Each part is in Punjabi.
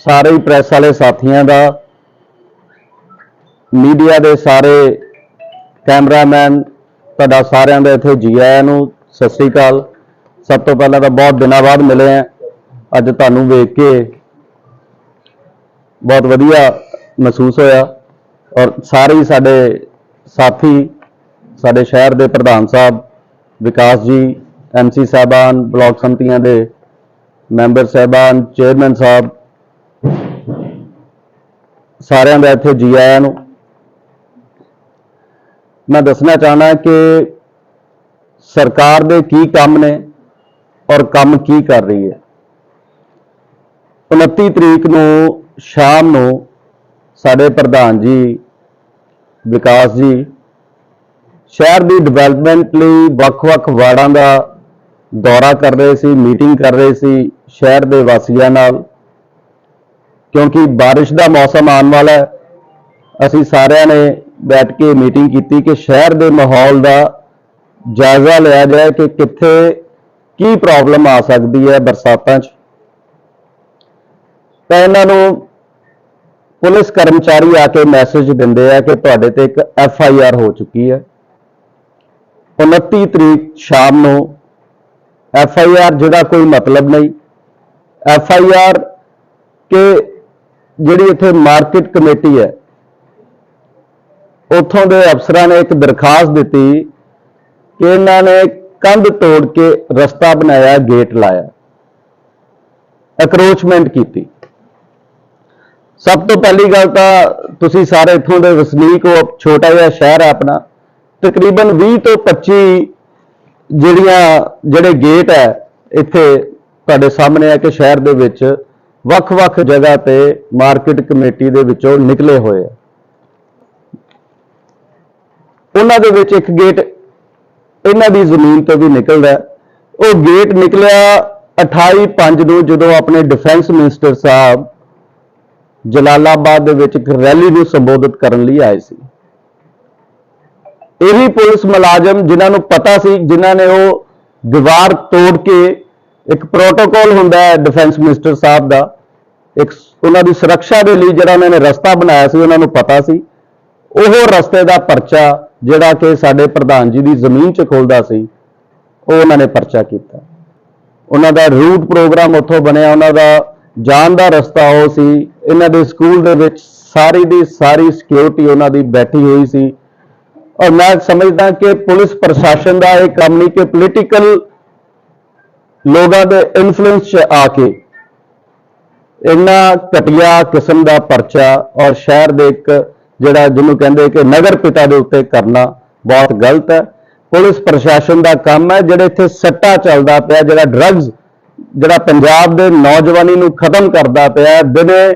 ਸਾਰੇ ਹੀ ਪ੍ਰੈਸ ਵਾਲੇ ਸਾਥੀਆਂ ਦਾ, ਮੀਡੀਆ ਦੇ ਸਾਰੇ ਕੈਮਰਾਮੈਨ, ਤੁਹਾਡਾ ਸਾਰਿਆਂ ਦਾ ਇੱਥੇ ਜੀ ਆਇਆਂ ਨੂੰ ਸਤਿ ਸ੍ਰੀ ਅਕਾਲ। ਸਭ ਤੋਂ ਪਹਿਲਾਂ ਤਾਂ ਬਹੁਤ ਦਿਨਾਂ ਬਾਅਦ ਮਿਲੇ ਆ। ਅੱਜ ਤੁਹਾਨੂੰ ਵੇਖ ਕੇ ਬਹੁਤ ਵਧੀਆ ਮਹਿਸੂਸ ਹੋਇਆ। ਔਰ ਸਾਰੇ ਹੀ ਸਾਡੇ ਸਾਥੀ, ਸਾਡੇ ਸ਼ਹਿਰ ਦੇ ਪ੍ਰਧਾਨ ਸਾਹਿਬ, ਵਿਕਾਸ ਜੀ ਐਮਸੀ ਸਾਹਿਬਾਨ, ਬਲਾਕ ਸੰਮਤੀਆਂ ਦੇ ਮੈਂਬਰ ਸਾਹਿਬਾਨ, ਚੇਅਰਮੈਨ ਸਾਹਿਬ ਸਾਰਿਆਂ ਦਾ ਇੱਥੇ ਜੀ ਆਇਆਂ ਨੂੰ। ਮੈਂ ਦੱਸਣਾ ਚਾਹਣਾ ਕਿ ਸਰਕਾਰ ਦੇ ਕੀ ਕੰਮ ਨੇ ਔਰ ਕੰਮ ਕੀ ਕਰ ਰਹੀ ਹੈ। 29 ਤਰੀਕ ਨੂੰ ਸ਼ਾਮ ਨੂੰ ਸਾਡੇ ਪ੍ਰਧਾਨ ਜੀ, ਵਿਕਾਸ ਜੀ, ਸ਼ਹਿਰ ਦੀ ਡਿਵੈਲਪਮੈਂਟ ਲਈ ਵੱਖ-ਵੱਖ ਵਾਰਡਾਂ ਦਾ ਦੌਰਾ ਕਰ ਰਹੇ ਸੀ ਮੀਟਿੰਗ ਕਰ ਰਹੇ ਸੀ ਸ਼ਹਿਰ ਦੇ ਵਾਸੀਆਂ ਨਾਲ। ਕਿਉਂਕਿ ਬਾਰਿਸ਼ ਦਾ ਮੌਸਮ ਆਉਣ ਵਾਲਾ ਹੈ। ਅਸੀਂ ਸਾਰਿਆਂ ਨੇ ਬੈਠ ਕੇ ਮੀਟਿੰਗ ਕੀਤੀ ਕਿ ਸ਼ਹਿਰ ਦੇ ਮਾਹੌਲ ਦਾ ਜਾਇਜ਼ਾ ਲਿਆ ਜਾਏ ਕਿ ਕਿੱਥੇ ਕੀ ਪ੍ਰੋਬਲਮ ਆ ਸਕਦੀ ਹੈ ਬਰਸਾਤਾਂ 'ਚ। ਤਾਂ ਇਹਨਾਂ ਨੂੰ ਪੁਲਿਸ ਕਰਮਚਾਰੀ ਆ ਕੇ ਮੈਸੇਜ ਦਿੰਦੇ ਆ ਕਿ ਤੁਹਾਡੇ ਤੇ ਇੱਕ ਐਫ ਆਈ ਆਰ ਹੋ ਚੁੱਕੀ ਹੈ। 29 ਤਰੀਕ ਸ਼ਾਮ ਨੂੰ ਐਫ ਆਈ ਆਰ ਜਿਹੜਾ ਕੋਈ ਮਤਲਬ ਨਹੀਂ। ਐਫ ਆਈ ਆਰ ਕਿ ਜਿਹੜੀ ਇੱਥੇ ਮਾਰਕੀਟ ਕਮੇਟੀ ਹੈ, ਉੱਥੋਂ ਦੇ ਅਫਸਰਾਂ ਨੇ ਇੱਕ ਦਰਖਾਸਤ ਦਿੱਤੀ ਕਿ ਇਹਨਾਂ ਨੇ ਕੰਧ ਤੋੜ ਕੇ ਰਸਤਾ ਬਣਾਇਆ, ਗੇਟ ਲਾਇਆ ਅਕਰੋਚਮੈਂਟ ਕੀਤੀ। ਸਭ ਤੋਂ ਪਹਿਲੀ ਗੱਲ ਤਾਂ ਤੁਸੀਂ ਸਾਰੇ ਇੱਥੋਂ ਦੇ ਵਸਨੀਕ ਹੋ, ਛੋਟਾ ਜਿਹਾ ਸ਼ਹਿਰ ਹੈ ਆਪਣਾ, ਤਕਰੀਬਨ 20 ਤੋਂ 25 ਜਿਹੜੀਆਂ, ਜਿਹੜੇ ਗੇਟ ਹੈ, ਇੱਥੇ ਤੁਹਾਡੇ ਸਾਹਮਣੇ ਆ ਕਿ ਸ਼ਹਿਰ ਦੇ ਵਿੱਚ ਵੱਖ-ਵੱਖ ਜਗ੍ਹਾ ਤੇ ਮਾਰਕੀਟ ਕਮੇਟੀ ਦੇ ਵਿੱਚੋਂ ਨਿਕਲੇ ਹੋਏ ਆ। ਉਹਨਾਂ ਦੇ ਵਿੱਚ ਇੱਕ ਗੇਟ ਇਹਨਾਂ ਦੀ ਜ਼ਮੀਨ ਤੋਂ ਵੀ ਨਿਕਲਦਾ ਉਹ ਗੇਟ ਨਿਕਲਿਆ 28 5 ਨੂੰ ਜਦੋਂ ਆਪਣੇ ਡਿਫੈਂਸ ਮਿਨਿਸਟਰ ਸਾਹਿਬ ਜਲਾਲਾਬਾਦ ਦੇ ਵਿੱਚ ਇੱਕ ਰੈਲੀ ਨੂੰ ਸੰਬੋਧਿਤ ਕਰਨ ਲਈ ਆਏ ਸੀ। ਇਹੀ ਪੁਲਿਸ ਮੁਲਾਜ਼ਮ ਜਿਨ੍ਹਾਂ ਨੂੰ ਪਤਾ ਸੀ, ਜਿਨ੍ਹਾਂ ਨੇ ਉਹ ਦੀਵਾਰ ਤੋੜ ਕੇ ਇੱਕ ਪ੍ਰੋਟੋਕੋਲ ਹੁੰਦਾ ਹੈ ਡਿਫੈਂਸ ਮਿਨਿਸਟਰ ਸਾਹਿਬ ਦਾ। ਇੱਕ ਉਹਨਾਂ ਦੀ ਸੁਰੱਖਿਆ ਦੇ ਲਈ ਜਿਹੜਾ ਉਹਨਾਂ ਨੇ ਰਸਤਾ ਬਣਾਇਆ ਸੀ, ਉਹਨਾਂ ਨੂੰ ਪਤਾ ਸੀ। ਉਹ ਰਸਤੇ ਦਾ ਪਰਚਾ ਜਿਹੜਾ ਕਿ ਸਾਡੇ ਪ੍ਰਧਾਨ ਜੀ ਦੀ ਜ਼ਮੀਨ 'ਚ ਖੋਲਦਾ ਸੀ, ਉਹ ਉਹਨਾਂ ਨੇ ਪਰਚਾ ਕੀਤਾ। ਉਹਨਾਂ ਦਾ ਰੂਟ ਪ੍ਰੋਗਰਾਮ ਉੱਥੋਂ ਬਣਿਆ, ਉਹਨਾਂ ਦਾ ਜਾਣ ਦਾ ਰਸਤਾ ਉਹ ਸੀ। ਇਹਨਾਂ ਦੇ ਸਕੂਲ ਦੇ ਵਿੱਚ ਸਾਰੀ ਦੀ ਸਾਰੀ ਸਿਕਿਉਰਿਟੀ ਉਹਨਾਂ ਦੀ ਬੈਠੀ ਹੋਈ ਸੀ। ਔਰ ਮੈਂ ਸਮਝਦਾ ਕਿ ਪੁਲਿਸ ਪ੍ਰਸ਼ਾਸਨ ਦਾ ਇਹ ਕੰਮ ਨਹੀਂ ਕਿ ਪੋਲੀਟੀਕਲ ਲੋਕਾਂ ਦੇ ਇਨਫਲੂਐਂਸ 'ਚ ਆ ਕੇ ਇੰਨਾ ਘਟੀਆ ਕਿਸਮ ਦਾ ਪਰਚਾ ਔਰ ਸ਼ਹਿਰ ਦੇ ਇੱਕ ਜਿਹੜਾ ਜਿਹਨੂੰ ਕਹਿੰਦੇ ਕਿ ਨਗਰ ਪਿਤਾ ਦੇ ਉੱਤੇ ਕਰਨਾ ਬਹੁਤ ਗਲਤ ਹੈ। ਪੁਲਿਸ ਪ੍ਰਸ਼ਾਸਨ ਦਾ ਕੰਮ ਹੈ, ਜਿਹੜੇ ਇੱਥੇ ਸੱਟਾ ਚੱਲਦਾ ਪਿਆ, ਜਿਹੜਾ ਡਰੱਗਸ ਜਿਹੜਾ ਪੰਜਾਬ ਦੇ ਨੌਜਵਾਨੀ ਨੂੰ ਖਤਮ ਕਰਦਾ ਪਿਆ, ਦਿਨੇ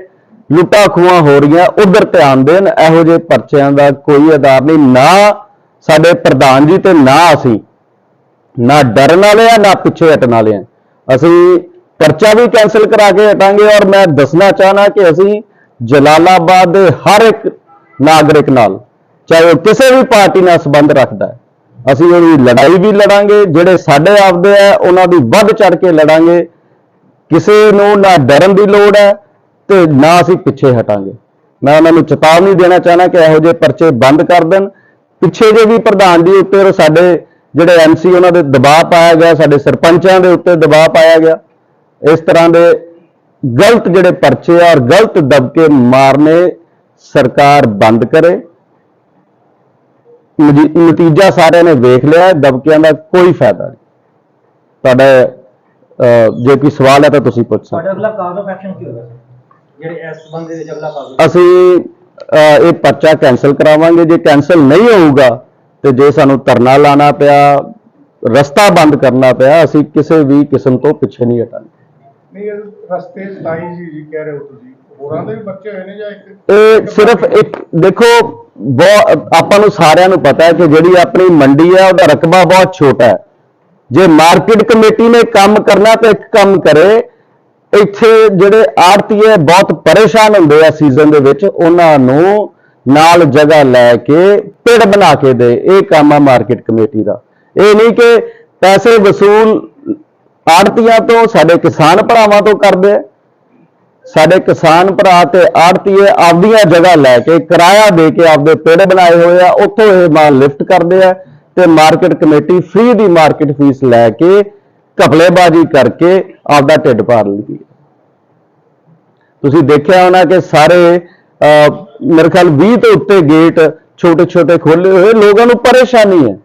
ਲੁੱਟਾਂ ਖੂਹਾਂ ਹੋ ਰਹੀਆਂ, ਉਧਰ ਧਿਆਨ ਦੇਣ, ਇਹੋ ਜਿਹੇ ਪਰਚਿਆਂ ਦਾ ਕੋਈ ਆਧਾਰ ਨਹੀਂ, ਨਾ ਸਾਡੇ ਪ੍ਰਧਾਨ ਜੀ ਤੇ ਨਾ ਅਸੀਂ ਨਾ ਡਰਨ ਵਾਲੇ ਆ, ਨਾ ਪਿੱਛੇ ਹਟਣ ਵਾਲੇ ਆ। ਅਸੀਂ ਪਰਚਾ ਵੀ ਕੈਨਸਲ ਕਰਾ ਕੇ ਹਟਾਂਗੇ ਔਰ ਮੈਂ ਦੱਸਣਾ ਚਾਹਨਾ ਕਿ ਅਸੀਂ ਜਲਾਲਾਬਾਦ ਦੇ ਹਰ ਇੱਕ ਨਾਗਰਿਕ ਨਾਲ, ਚਾਹੇ ਉਹ ਕਿਸੇ ਵੀ ਪਾਰਟੀ ਨਾਲ ਸੰਬੰਧ ਰੱਖਦਾ ਹੈ, ਅਸੀਂ ਉਹਦੀ ਲੜਾਈ ਵੀ ਲੜਾਂਗੇ, ਜਿਹੜੇ ਸਾਡੇ ਆਪਦੇ ਆ, ਉਹਨਾਂ ਦੀ ਵੱਧ ਚੜ ਕੇ ਲੜਾਂਗੇ। ਕਿਸੇ ਨੂੰ ਨਾ ਡਰਨ ਦੀ ਲੋੜ ਹੈ ਤੇ ਨਾ ਅਸੀਂ ਪਿੱਛੇ ਹਟਾਂਗੇ। ਮੈਂ ਉਹਨਾਂ ਨੂੰ ਚੇਤਾਵਨੀ ਦੇਣਾ ਚਾਹਨਾ ਕਿ ਇਹੋ ਜਿਹੇ ਪਰਚੇ ਬੰਦ ਕਰ ਦੇਣ। ਪਿੱਛੇ ਜੇ ਵੀ ਪ੍ਰਧਾਨ ਜੀ ਉੱਤੇ ਸਾਡੇ ਜਿਹੜੇ ਐਮਸੀ ਉਹਨਾਂ ਦੇ ਦਬਾਅ ਪਾਇਆ ਗਿਆ ਸਾਡੇ ਸਰਪੰਚਾਂ ਦੇ ਉੱਤੇ ਦਬਾਅ ਪਾਇਆ ਗਿਆ। ਇਸ ਤਰ੍ਹਾਂ ਦੇ ਗਲਤ ਜਿਹੜੇ ਪਰਚੇ ਆ ਔਰ ਗਲਤ ਦਬਕੇ ਮਾਰਨੇ ਸਰਕਾਰ ਬੰਦ ਕਰੇ। ਨਤੀਜਾ ਸਾਰਿਆਂ ਨੇ ਵੇਖ ਲਿਆ ਹੈ, ਦਬਕਿਆਂ ਦਾ ਕੋਈ ਫਾਇਦਾ ਨਹੀਂ। ਤੁਹਾਡਾ ਜੇ ਕੋਈ ਸਵਾਲ ਹੈ ਤਾਂ ਤੁਸੀਂ ਪੁੱਛ ਸਕਦੇ ਤੁਹਾਡਾ ਅਗਲਾ ਕਾਜ਼ ਆਫ ਐਕਸ਼ਨ ਕੀ ਹੋਗਾ ਜਿਹੜੇ ਇਸ ਸੰਬੰਧ ਦੇ ਵਿੱਚ ਅਗਲਾ ਕਾਜ਼ ਹੋ। ਅਸੀਂ ਇਹ ਪਰਚਾ ਕੈਨਸਲ ਕਰਾਵਾਂਗੇ। ਜੇ ਕੈਨਸਲ ਨਹੀਂ ਹੋਊਗਾ ਤੇ ਜੇ ਸਾਨੂੰ ਧਰਨਾ ਲਾਣਾ ਪਿਆ ਰਸਤਾ ਬੰਦ ਕਰਨਾ ਪਿਆ ਅਸੀਂ ਕਿਸੇ ਵੀ ਕਿਸਮ ਤੋਂ ਪਿੱਛੇ ਨਹੀਂ ਹਟਾਂਗੇ। ਨਹੀਂ ਰਸਤੇ 27 ਜੀ ਜੀ ਕਹਿ ਰਹੇ ਹੋ ਤੁਸੀਂ। ਹੋਰਾਂ ਦੇ ਵੀ ਬੱਚੇ ਹੋਏ ਨੇ ਜਾਂ ਇੱਕ ਇਹ ਸਿਰਫ ਇੱਕ ਦੇਖੋ ਬਹੁਤ ਆਪਾਂ ਨੂੰ ਸਾਰਿਆਂ ਨੂੰ ਪਤਾ ਹੈ ਕਿ ਜਿਹੜੀ ਆਪਣੀ ਮੰਡੀ ਹੈ ਉਹਦਾ ਰਕਬਾ ਬਹੁਤ ਛੋਟਾ ਹੈ। ਜੇ ਮਾਰਕੀਟ ਕਮੇਟੀ ਨੇ ਕੰਮ ਕਰਨਾ ਤਾਂ ਇੱਕ ਕੰਮ ਕਰੇ। ਇੱਥੇ ਜਿਹੜੇ ਆੜਤੀਏ ਬਹੁਤ ਪਰੇਸ਼ਾਨ ਹੁੰਦੇ ਆ ਸੀਜ਼ਨ ਦੇ ਵਿੱਚ ਉਹਨਾਂ ਨੂੰ ਨਾਲ ਜਗ੍ਹਾ ਲੈ ਕੇ ਪਿੜ ਬਣਾ ਕੇ ਦੇ ਇਹ ਕੰਮ ਆ ਮਾਰਕੀਟ ਕਮੇਟੀ ਦਾ। ਇਹ ਨਹੀਂ ਕਿ ਪੈਸੇ ਵਸੂਲ ਆੜਤੀਆਂ ਤੋਂ ਸਾਡੇ ਕਿਸਾਨ ਭਰਾਵਾਂ ਤੋਂ ਕਰਦੇ ਆ। ਸਾਡੇ ਕਿਸਾਨ ਭਰਾ ਤੇ ਆੜਤੀਏ ਆਪਦੀਆਂ ਜਗ੍ਹਾ ਲੈ ਕੇ ਕਿਰਾਇਆ ਦੇ ਕੇ ਆਪਦੇ ਪਿੰਡ ਬਣਾਏ ਹੋਏ ਆ ਉੱਥੋਂ ਇਹ ਮਾਲ ਲਿਫਟ ਕਰਦੇ ਆ ਤੇ ਮਾਰਕੀਟ ਕਮੇਟੀ ਫ੍ਰੀ ਦੀ ਮਾਰਕੀਟ ਫੀਸ ਲੈ ਕੇ ਘਪਲੇਬਾਜ਼ੀ ਕਰਕੇ ਆਪਦਾ ਢਿੱਡ ਭਰ ਲੈਂਦੀ ਹੈ। ਤੁਸੀਂ ਦੇਖਿਆ ਹੋਣਾ ਕਿ ਸਾਰੇ ਅਹ, ਮੇਰੇ ਖਿਆਲ 20 ਤੋਂ ਉੱਤੇ ਗੇਟ ਛੋਟੇ ਛੋਟੇ ਖੋਲੇ ਹੋਏ। ਲੋਕਾਂ ਨੂੰ ਪਰੇਸ਼ਾਨੀ ਹੈ।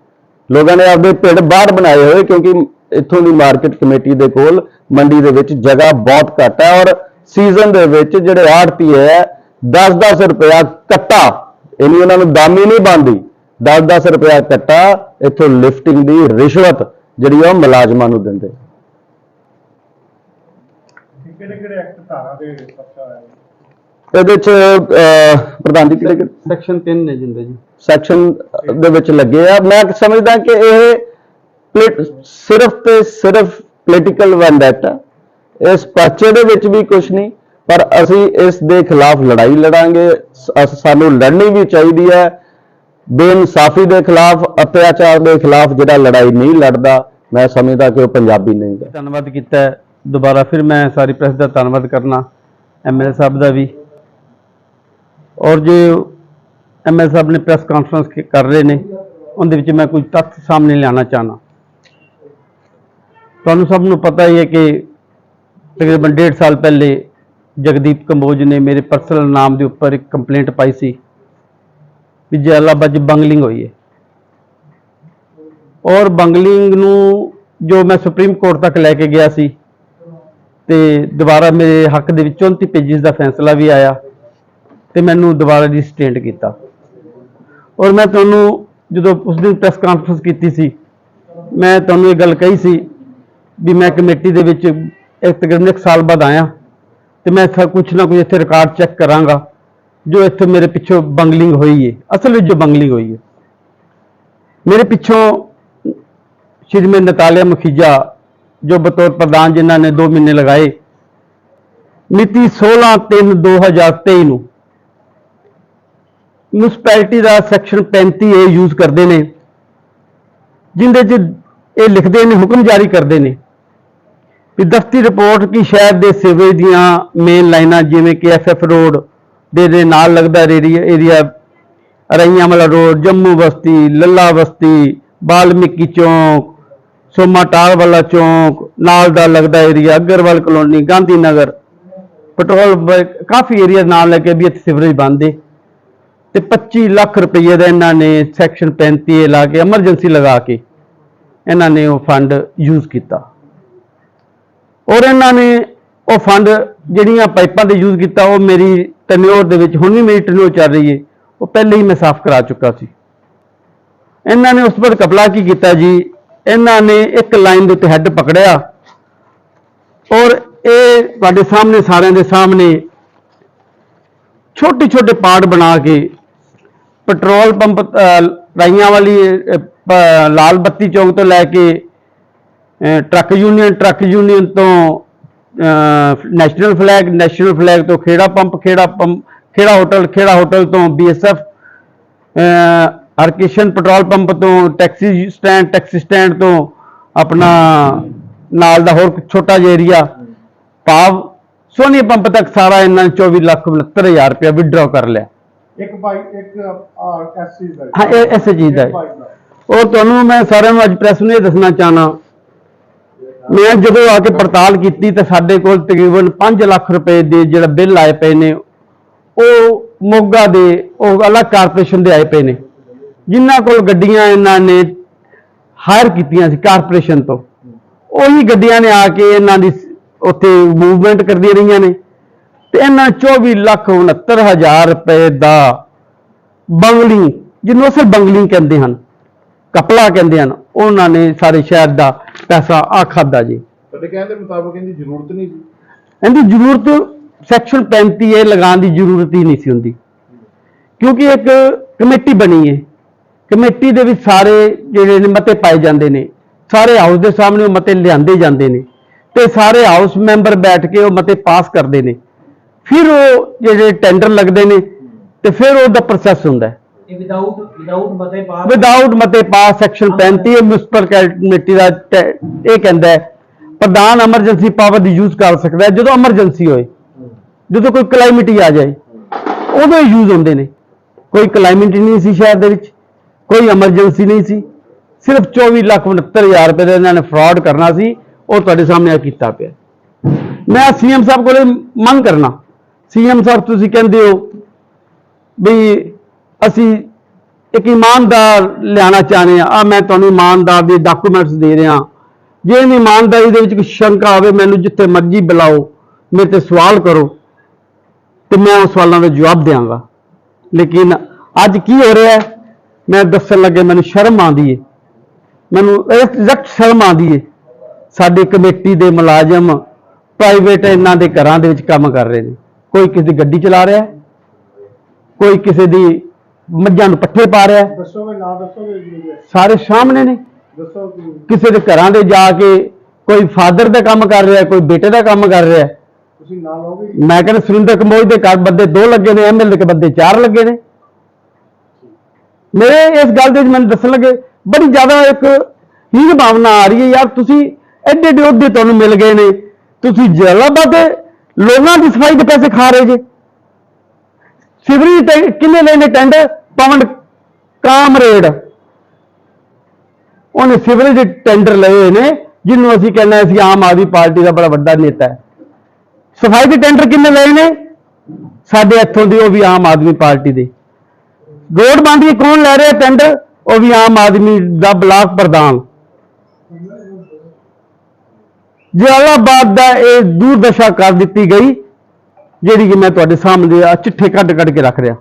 ਲੋਕਾਂ ਨੇ ਆਪਦੇ ਪਿੰਡ ਬਾਹਰ ਬਣਾਏ ਹੋਏ ਕਿਉਂਕਿ ਇੱਥੋਂ ਦੀ ਮਾਰਕੀਟ ਕਮੇਟੀ ਦੇ ਕੋਲ ਮੰਡੀ ਦੇ ਵਿੱਚ ਜਗ੍ਹਾ ਬਹੁਤ ਘੱਟ ਹੈ ਔਰ ਸੀਜ਼ਨ ਦੇ ਵਿੱਚ ਜਿਹੜੇ ਆੜਤੀ ਹੈ 10-10 ਰੁਪਇਆ ਕੱਟਾ। ਇਨੀ ਉਹਨਾਂ ਨੂੰ ਦਾਮੀ ਨਹੀਂ ਬੰਦੀ 10-10 ਰੁਪਇਆ ਕੱਟਾ, ਇੱਥੋਂ ਲਿਫਟਿੰਗ ਦੀ ਰਿਸ਼ਵਤ ਜਿਹੜੀ ਆ ਉਹ ਮੁਲਾਜ਼ਮਾਂ ਨੂੰ ਦਿੰਦੇ। ਕਿਹੜੇ ਕਿਹੜੇ ਐਕਟ ਧਾਰਾ ਦੇ ਪਰਚਾ ਹੈ ਇਹਦੇ ਚ ਅਹ, ਪ੍ਰਧਾਨ ਜੀ ਕਿਹੜੇ ਸੈਕਸ਼ਨ 3 ਨੇ ਜਿੰਦੇ ਜੀ। ਸੈਕਸ਼ਨ ਦੇ ਵਿੱਚ ਲੱਗੇ ਆ। ਮੈਂ ਸਮਝਦਾ ਕਿ ਇਹ ਪੋਲਿਟ- ਸਿਰਫ ਤੇ ਸਿਰਫ ਪੋਲੀਟੀਕਲ ਵੈਂਡੈਟਾ ਇਸ ਪਰਚੇ ਦੇ ਵਿੱਚ ਵੀ ਕੁਝ ਨਹੀਂ ਪਰ ਅਸੀਂ ਇਸ ਦੇ ਖਿਲਾਫ ਲੜਾਈ ਲੜਾਂਗੇ। ਸ- ਅਸ- ਸਾਨੂੰ ਲੜਨੀ ਵੀ ਚਾਹੀਦੀ ਹੈ ਬੇਇਨਸਾਫੀ ਦੇ ਖਿਲਾਫ ਅਤਿਆਚਾਰ ਦੇ ਖਿਲਾਫ ਜਿਹੜਾ ਲੜਾਈ ਨਹੀਂ ਲੜਦਾ ਮੈਂ ਸਮਝਦਾ ਕਿ ਉਹ ਪੰਜਾਬੀ ਨਹੀਂ ਹੈ। ਧੰਨਵਾਦ ਕੀਤਾ। ਹੈ। ਦੁਬਾਰਾ ਫਿਰ ਮੈਂ ਸਾਰੀ ਪ੍ਰੈਸ ਦਾ ਧੰਨਵਾਦ ਕਰਨਾ। ਐਮਐਲਏ ਸਾਹਿਬ ਦਾ ਵੀ। ਔਰ ਜੇ ਐਮਐਲਏ ਸਾਹਿਬ ਨੇ ਪ੍ਰੈਸ ਕਾਨਫਰੰਸ ਕਰ ਰਹੇ ਨੇ, ਉਹਦੇ ਵਿੱਚ ਮੈਂ ਕੁਝ ਤੱਥ ਸਾਹਮਣੇ ਲਿਆਉਣਾ ਚਾਹਨਾ ਤੁਹਾਨੂੰ ਸਭ ਨੂੰ ਪਤਾ ਹੀ ਹੈ ਕਿ ਤਕਰੀਬਨ ਡੇਢ ਸਾਲ ਪਹਿਲੇ ਜਗਦੀਪ ਕੰਬੋਜ ਨੇ ਮੇਰੇ ਪਰਸਨਲ ਨਾਮ ਦੇ ਉੱਪਰ ਇੱਕ ਕੰਪਲੇਂਟ ਪਾਈ ਸੀ ਵੀ ਜਲਾਲਾਬਾਦ 'ਚ ਬੰਗਲਿੰਗ ਹੋਈ ਹੈ। ਔਰ ਬੰਗਲਿੰਗ ਨੂੰ ਜੋ ਮੈਂ ਸੁਪਰੀਮ ਕੋਰਟ ਤੱਕ ਲੈ ਕੇ ਗਿਆ ਸੀ ਤੇ ਦੁਬਾਰਾ ਮੇਰੇ ਹੱਕ ਦੇ ਵਿੱਚ 34 ਪੇਜਿਸ ਦਾ ਫੈਸਲਾ ਵੀ ਆਇਆ। ਤੇ ਮੈਨੂੰ ਦੁਬਾਰਾ ਜੀ ਰੀਸਟੇਟ ਕੀਤਾ। ਔਰ ਮੈਂ ਤੁਹਾਨੂੰ ਜਦੋਂ ਉਸ ਦਿਨ ਪ੍ਰੈਸ ਕਾਨਫਰੰਸ ਕੀਤੀ ਸੀ, ਮੈਂ ਤੁਹਾਨੂੰ ਇਹ ਗੱਲ ਕਹੀ ਸੀ ਵੀ ਮੈਂ ਕਮੇਟੀ ਦੇ ਵਿੱਚ ਇੱਕ ਤਕਰੀਬਨ ਇੱਕ ਸਾਲ ਬਾਅਦ ਆਇਆ ਤੇ ਮੈਂ ਇੱਥੇ ਕੁਝ ਨਾ ਕੁਝ ਇੱਥੇ ਰਿਕਾਰਡ ਚੈੱਕ ਕਰਾਂਗਾ, ਜੋ ਇੱਥੇ ਮੇਰੇ ਪਿੱਛੋਂ ਬੰਗਲਿੰਗ ਹੋਈ ਹੈ ਅਸਲ ਵਿੱਚ ਜੋ ਬੰਗਲਿੰਗ ਹੋਈ ਹੈ ਮੇਰੇ ਪਿੱਛੋਂ ਸ਼੍ਰੀਮਤੀ ਨਤਾਲਿਆ ਮੁਖੀਜਾ, ਜੋ ਬਤੌਰ ਪ੍ਰਧਾਨ ਜਿਨ੍ਹਾਂ ਨੇ 2 ਮਹੀਨੇ ਲਗਾਏ, ਮਿਤੀ 16/3/2023 ਨੂੰ ਮਿਊਨਿਸਪੈਲਿਟੀ ਦਾ ਸੈਕਸ਼ਨ 35 ਏ ਯੂਜ਼ ਕਰਦੇ ਨੇ, ਜਿੰਦੇ 'ਚ ਇਹ ਲਿਖਦੇ ਨੇ, ਹੁਕਮ ਜਾਰੀ ਕਰਦੇ ਨੇ ਵੀ ਦਫਤੀ ਰਿਪੋਰਟ ਕਿ ਸ਼ਹਿਰ ਦੇ ਸੀਵਰੇਜ ਦੀਆਂ ਮੇਨ ਲਾਈਨਾਂ ਜਿਵੇਂ ਕਿ ਐਫਐਫ ਰੋਡ ਦੇ ਦੇ ਨਾਲ ਲੱਗਦਾ ਏਰੀਆ ਏਰੀਆ ਰਈਆਂ ਵਾਲਾ ਰੋਡ ਜੰਮੂ ਬਸਤੀ, ਲੱਲਾ ਬਸਤੀ, ਬਾਲਮੀਕੀ ਚੌਂਕ, ਸੋਮਾ ਟਾਲ ਵਾਲਾ ਚੌਂਕ, ਨਾਲ ਦਾ ਲੱਗਦਾ area Agarwal colony Gandhi Nagar petrol ਕਾਫੀ ਏਰੀਆ ਨਾਲ ਲੈ ਕੇ ਵੀ ਇੱਥੇ ਸਿਵਰੇਜ ਬੰਦੇ ਤੇ 25 ਲੱਖ ਰੁਪਏ ਦਾ ਇਹਨਾਂ ਨੇ ਸੈਕਸ਼ਨ 35 ਲਾ ਕੇ ਐਮਰਜੈਂਸੀ ਲਗਾ ਕੇ ਇਹਨਾਂ ਨੇ ਉਹ ਫੰਡ ਯੂਜ਼ ਕੀਤਾ। ਔਰ ਇਹਨਾਂ ਨੇ ਉਹ ਫੰਡ ਜਿਹੜੀਆਂ ਪਾਈਪਾਂ ਦੇ ਯੂਜ਼ ਕੀਤਾ, ਉਹ ਮੇਰੀ ਟਨਿਓਰ ਦੇ ਵਿੱਚ, ਹੁਣ ਵੀ ਮੇਰੀ ਟਨਿਓਰ ਚੱਲ ਰਹੀ ਹੈ ਉਹ ਪਹਿਲੇ ਹੀ ਮੈਂ ਸਾਫ਼ ਕਰਾ ਚੁੱਕਾ ਸੀ। ਇਹਨਾਂ ਨੇ ਉਸ ਪਰ ਕਪਲਾ ਕੀ ਕੀਤਾ ਜੀ? ਇਹਨਾਂ ਨੇ ਇੱਕ ਲਾਈਨ ਦੇ ਉੱਤੇ ਹੈੱਡ ਪਕੜਿਆ। ਔਰ ਇਹ ਤੁਹਾਡੇ ਸਾਹਮਣੇ ਸਾਰਿਆਂ ਦੇ ਸਾਹਮਣੇ ਛੋਟੇ ਛੋਟੇ ਪਾਰਟ ਬਣਾ ਕੇ ਪੈਟਰੋਲ ਪੰਪ ਰਾਈਆਂ ਵਾਲੀ ਲਾਲ ਬੱਤੀ ਚੌਂਕ ਤੋਂ ਲੈ ਕੇ ਟਰੱਕ ਯੂਨੀਅਨ ਟਰੱਕ ਯੂਨੀਅਨ ਤੋਂ ਨੈਸ਼ਨਲ ਫਲੈਗ ਨੈਸ਼ਨਲ ਫਲੈਗ ਤੋਂ Khera pump Khera pump, Khera hotel Khera hotel ਤੋਂ ਬੀਐਸਐਫ ਹਰਕਿਸ਼ਨ ਪੈਟਰੋਲ ਪੰਪ ਤੋਂ ਟੈਕਸੀ ਸਟੈਂਡ ਟੈਕਸੀ ਸਟੈਂਡ ਤੋਂ ਆਪਣਾ ਨਾਲ ਦਾ ਹੋਰ ਛੋਟਾ ਜਿਹਾ ਏਰੀਆ ਪਾਵ ਸੋਨੀ ਪੰਪ ਤੱਕ ਸਾਰਾ ਇਹਨਾਂ ਨੇ 24 ਲੱਖ 69000 ਰੁਪਇਆ ਵਿਡਰਾਅ ਕਰ ਲਿਆ। ਇੱਕ ਬਾਈ ਇੱਕ ਐਸਸੀ ਦਾ ਹਾਂ, ਦਾ। ਔਰ ਤੁਹਾਨੂੰ ਮੈਂ ਸਾਰਿਆਂ ਨੂੰ ਅੱਜ ਪ੍ਰੈਸ ਨੂੰ ਇਹ ਦੱਸਣਾ ਚਾਹਨਾ। ਮੈਂ ਜਦੋਂ ਆ ਕੇ ਪੜਤਾਲ ਕੀਤੀ ਤਾਂ ਸਾਡੇ ਕੋਲ ਤਕਰੀਬਨ 5 ਲੱਖ ਰੁਪਏ ਦੇ ਜਿਹੜਾ ਬਿੱਲ ਆਏ ਪਏ ਨੇ ਉਹ ਮੋਗਾ ਦੇ ਉਹ ਅਲੱਗ ਕਾਰਪੋਰੇਸ਼ਨ ਦੇ ਆਏ ਪਏ ਨੇ। ਜਿਨ੍ਹਾਂ ਕੋਲ ਗੱਡੀਆਂ ਇਹਨਾਂ ਨੇ ਹਾਇਰ ਕੀਤੀਆਂ ਸੀ ਕਾਰਪੋਰੇਸ਼ਨ ਤੋਂ। ਉਹੀ ਗੱਡੀਆਂ ਨੇ ਆ ਕੇ ਇਹਨਾਂ ਦੀ ਉੱਥੇ ਮੂਵਮੈਂਟ ਕਰਦੀਆਂ ਰਹੀਆਂ ਨੇ। ਤੇ ਇਹਨਾਂ 24 ਲੱਖ 69 ਹਜ਼ਾਰ ਰੁਪਏ ਦਾ ਬੰਗਲਿੰਗ ਜਿਹਨੂੰ ਅਸਲ ਬੰਗਲਿੰਗ ਕਹਿੰਦੇ ਹਨ ਕਪਲਾ ਕਹਿੰਦੇ ਹਨ ਉਹਨਾਂ ਨੇ ਸਾਰੇ ਸ਼ਹਿਰ ਦਾ ਪੈਸਾ ਆ ਖਾਦਾ ਜੀ। ਤੁਹਾਡੇ ਕਹਿਣ ਦੇ ਮੁਤਾਬਕ ਇਹਦੀ ਜ਼ਰੂਰਤ ਨਹੀਂ ਸੀ? ਇਹਦੀ ਜ਼ਰੂਰਤ ਸੈਕਸ਼ਨ 35 ਏ ਲਗਾਉਣ ਦੀ ਜ਼ਰੂਰਤ ਹੀ ਨਹੀਂ ਸੀ ਹੁੰਦੀ। ਕਿਉਂਕਿ ਇੱਕ ਕਮੇਟੀ ਬਣੀ ਹੈ ਕਮੇਟੀ ਦੇ ਵਿੱਚ ਸਾਰੇ ਜਿਹੜੇ ਨੇ ਮਤੇ ਪਾਏ ਜਾਂਦੇ ਨੇ। ਸਾਰੇ ਹਾਊਸ ਦੇ ਸਾਹਮਣੇ ਉਹ ਮਤੇ ਲਿਆਂਦੇ ਜਾਂਦੇ ਨੇ। ਤੇ ਸਾਰੇ ਹਾਊਸ ਮੈਂਬਰ ਬੈਠ ਕੇ ਉਹ ਮਤੇ ਪਾਸ ਕਰਦੇ ਨੇ। ਫਿਰ ਉਹ ਜਿਹੜੇ ਟੈਂਡਰ ਲੱਗਦੇ ਨੇ ਤੇ ਫਿਰ ਉਹਦਾ ਪ੍ਰੋਸੈਸ ਹੁੰਦਾ ਹੈ। ਇਹ ਵਿਦਆਊਟ ਵਿਦਆਊਟ ਮਤੇ ਪਾਸ ਵਿਦਆਊਟ ਮਤੇ ਪਾਸ ਸੈਕਸ਼ਨ 35 ਮਿਊਨਿਸਪਲ ਕਮੇਟੀ ਦਾ ਇਹ ਕਹਿੰਦਾ ਹੈ ਪ੍ਰਧਾਨ ਐਮਰਜੈਂਸੀ ਪਾਵਰ ਦੀ ਯੂਜ਼ ਕਰ ਸਕਦਾ ਹੈ ਜਦੋਂ ਐਮਰਜੈਂਸੀ ਹੋਏ ਜਦੋਂ ਕੋਈ ਕਲਾਈਮਿਟੀ ਆ ਜਾਏ ਉਦੋਂ ਯੂਜ਼ ਹੁੰਦੇ ਨੇ। ਕੋਈ ਕਲਾਈਮਿਟੀ ਨਹੀਂ ਸੀ ਸ਼ਹਿਰ ਦੇ ਵਿੱਚ ਕੋਈ ਐਮਰਜੈਂਸੀ ਨਹੀਂ ਸੀ। ਸਿਰਫ 24 ਲੱਖ 69000 ਰੁਪਏ ਦਾ ਇਹਨਾਂ ਨੇ ਫਰਾਡ ਕਰਨਾ ਸੀ ਉਹ ਤੁਹਾਡੇ ਸਾਹਮਣੇ ਆ ਕੀਤਾ ਪਿਆ। ਮੈਂ ਸੀਐਮ ਸਾਹਿਬ ਕੋਲੇ ਮੰਗ ਕਰਨਾ ਸੀਐਮ ਸਾਹਿਬ ਤੁਸੀਂ ਕਹਿੰਦੇ ਹੋ ਵੀ ਅਸੀਂ ਇੱਕ ਇਮਾਨਦਾਰ ਲਿਆਣਾ ਚਾਹੁੰਦੇ ਆ ਆ ਮੈਂ ਤੁਹਾਨੂੰ ਇਮਾਨਦਾਰ ਦੇ ਡਾਕੂਮੈਂਟਸ ਦੇ ਰਿਹਾ। ਜੇ ਇਹਦੀ ਇਮਾਨਦਾਰੀ ਦੇ ਵਿੱਚ ਕੋਈ ਸ਼ੰਕਾ ਆਵੇ, ਮੈਨੂੰ ਜਿੱਥੇ ਮਰਜ਼ੀ ਬੁਲਾਓ, ਮੇਰੇ ਤੇ ਸਵਾਲ ਕਰੋ ਤੇ ਮੈਂ ਉਹ ਸਵਾਲਾਂ ਦਾ ਜਵਾਬ ਦਿਆਂਗਾ। ਲੇਕਿਨ ਅੱਜ ਕੀ ਹੋ ਰਿਹਾ ਮੈਂ ਦੱਸਣ ਲੱਗੇ, ਮੈਨੂੰ ਸ਼ਰਮ ਆਉਂਦੀ ਏ। ਮੈਨੂੰ ਐਗਜ਼ੈਕਟ ਸ਼ਰਮ ਆਉਂਦੀ ਏ। ਸਾਡੀ ਕਮੇਟੀ ਦੇ ਮੁਲਾਜ਼ਮ ਪ੍ਰਾਈਵੇਟ ਇਹਨਾਂ ਦੇ ਘਰਾਂ ਦੇ ਵਿੱਚ ਕੰਮ ਕਰ ਰਹੇ ਨੇ। ਕੋਈ ਕਿਸੇ ਦੀ ਗੱਡੀ ਚਲਾ ਰਿਹਾ ਕੋਈ ਕਿਸੇ ਦੀ ਮੱਝਾਂ ਨੂੰ ਪੱਠੇ ਪਾ ਰਿਹਾ। ਹੈ ਦੱਸੋਗੇ ਨਾ ਦੱਸੋਗੇ ਜੀ ਇਹ? ਸਾਰੇ ਸਾਹਮਣੇ ਨੇ। ਦੱਸੋ ਕਿਸੇ ਦੇ ਘਰਾਂ ਦੇ ਜਾ ਕੇ ਕੋਈ ਫਾਦਰ ਦਾ ਕੰਮ ਕਰ ਰਿਹਾ ਕੋਈ ਬੇਟੇ ਦਾ ਕੰਮ ਕਰ ਰਿਹਾ। ਤੁਸੀਂ ਨਾ ਲਓਗੇ ਜੀ? ਮੈਂ ਕਹਿੰਦਾ ਸੁਰਿੰਦਰ ਕੰਬੋਜ ਦੇ ਘਰ ਬੰਦੇ ਦੋ ਲੱਗੇ ਨੇ ਐਮਐਲਏ ਦੇ ਬੰਦੇ ਚਾਰ ਲੱਗੇ ਨੇ। ਮੇਰੇ ਇਸ ਗੱਲ ਦੇ ਵਿੱਚ ਮੈਨੂੰ ਦੱਸਣ ਲੱਗੇ ਬੜੀ ਜ਼ਿਆਦਾ ਇੱਕ ਹੀਨ ਭਾਵਨਾ ਆ ਰਹੀ ਹੈ ਯਾਰ ਤੁਸੀਂ ਐਡੇ ਐਡੇ ਅਹੁਦੇ ਤੁਹਾਨੂੰ ਮਿਲ ਗਏ ਨੇ। ਤੁਸੀਂ ਜਲਾਲਾਬਾਦ ਦੇ ਲੋਕਾਂ ਦੀ ਸਫ਼ਾਈ ਦੇ ਪੈਸੇ ਖਾ ਰਹੇ ਜੇ। ਸਿਵਰੀ ਟੈ- ਕਿੰਨੇ ਲਏ ਨੇ ਟੈਂਡਰ ਪਵਨ ਕਾਮਰੇਡ। ਉਹਨੇ ਸਿਵਰੇਜ ਟੈਂਡਰ ਲਏ ਨੇ, ਜਿਹਨੂੰ ਅਸੀਂ ਕਹਿੰਦੇ ਹਾਂ ਅਸੀਂ ਆਮ ਆਦਮੀ ਪਾਰਟੀ ਦਾ ਬੜਾ ਵੱਡਾ ਨੇਤਾ ਹੈ। ਸਫ਼ਾਈ ਦੇ ਟੈਂਡਰ ਕਿੰਨੇ ਲਏ ਨੇ? ਸਾਡੇ ਇੱਥੋਂ ਦੇ ਉਹ ਵੀ ਆਮ ਆਦਮੀ ਪਾਰਟੀ ਦੇ। ਰੋਡ ਬਣਦੀ ਕੌਣ ਲੈ ਰਿਹਾ ਟੈਂਡਰ? ਉਹ ਵੀ ਆਮ ਆਦਮੀ ਦਾ ਬਲਾਕ ਪ੍ਰਧਾਨ। ਜਲਾਲਾਬਾਦ ਦਾ ਇਹ ਦੂਰਦਸ਼ਾ ਕਰ ਦਿੱਤੀ ਗਈ, ਜਿਹੜੀ ਕਿ ਮੈਂ ਤੁਹਾਡੇ ਸਾਹਮਣੇ ਆ ਚਿੱਠੇ ਕੱਢ ਕੱਢ ਕੇ ਰੱਖ ਰਿਹਾ।